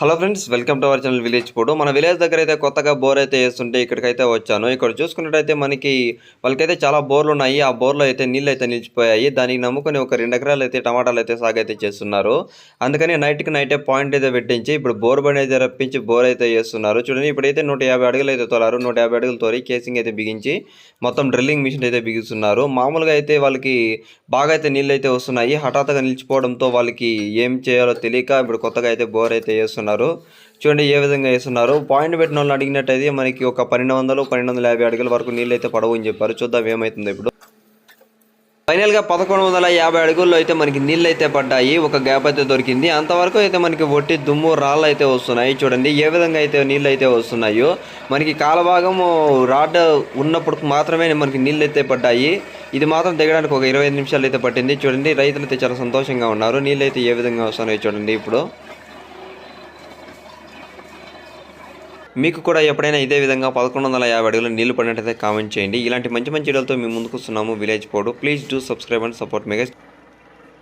Hello friends welcome to our channel village పోడు మన village దగ్గర అయితే కొత్తగా బోర్ అయితే వేస్తుంటే ఇక్కడికైతే వచ్చాను. ఇక్కడ చూసుకున్నట్టయితే మనకి వాళ్ళకైతే చాలా బోర్లు ఉన్నాయి. ఆ బోర్లో అయితే నీళ్ళు అయితే నిలిచిపోయాయి. దానికి నమ్ముకొని ఒక రెండు ఎకరాలు అయితే టమాటాలు అయితే సాగు అయితే చేస్తున్నారు. అందుకని నైట్కి నైటే పాయింట్ అయితే పెట్టించి ఇప్పుడు బోర్ బండి అయితే రప్పించి బోర్ అయితే చేస్తున్నారు చూడండి ఇప్పుడైతే నూట యాభై అడుగులు అయితే తోలారు. నూట యాభై అడుగులు తోలి కేసింగ్ అయితే బిగించి మొత్తం డ్రిల్లింగ్ మిషన్ అయితే బిగిస్తున్నారు. మామూలుగా అయితే వాళ్ళకి బాగా అయితే నీళ్ళు అయితే వస్తున్నాయి. హఠాత్తుగా నిలిచిపోవడంతో వాళ్ళకి ఏం చేయాలో తెలియక ఇప్పుడు కొత్తగా అయితే బోర్ అయితే చేస్తున్నారు చూడండి ఏ విధంగా వేస్తున్నారు. పాయింట్ పెట్టిన వాళ్ళని అడిగినట్టయితే మనకి ఒక పన్నెండు వందలు పన్నెండు వందల యాభై అడుగుల వరకు నీళ్ళు అయితే పడవు అని చెప్పారు. చూద్దాం ఏమవుతుంది ఇప్పుడు. ఫైనల్గా పదకొండు వందల యాభై అడుగుల్లో అయితే మనకి నీళ్ళు అయితే పడ్డాయి. ఒక గ్యాప్ అయితే దొరికింది. అంతవరకు అయితే మనకి ఒట్టి దుమ్ము రాళ్ళు అయితే వస్తున్నాయి. చూడండి ఏ విధంగా అయితే నీళ్ళు అయితే వస్తున్నాయో. మనకి కాలభాగము రాడ్ ఉన్నప్పుడు మాత్రమే మనకి నీళ్ళు అయితే పడ్డాయి. ఇది మాత్రం దిగడానికి ఒక ఇరవై ఐదు నిమిషాలు అయితే పట్టింది. చూడండి రైతులు అయితే చాలా సంతోషంగా ఉన్నారు. నీళ్ళు అయితే ఏ విధంగా వస్తున్నాయి చూడండి ఇప్పుడు. మీకు కూడా ఎప్పుడైనా ఇదే విధంగా పదకొండు వందల యాభై అడుగులు నీళ్ళు పడినట్టయితే కామెంట్ చేయండి. ఇలాంటి మంచి మంచి వీడియోలతో మేము ముందుకు వస్తున్నాము. విలేజ్ పోడు please do subscribe and support mega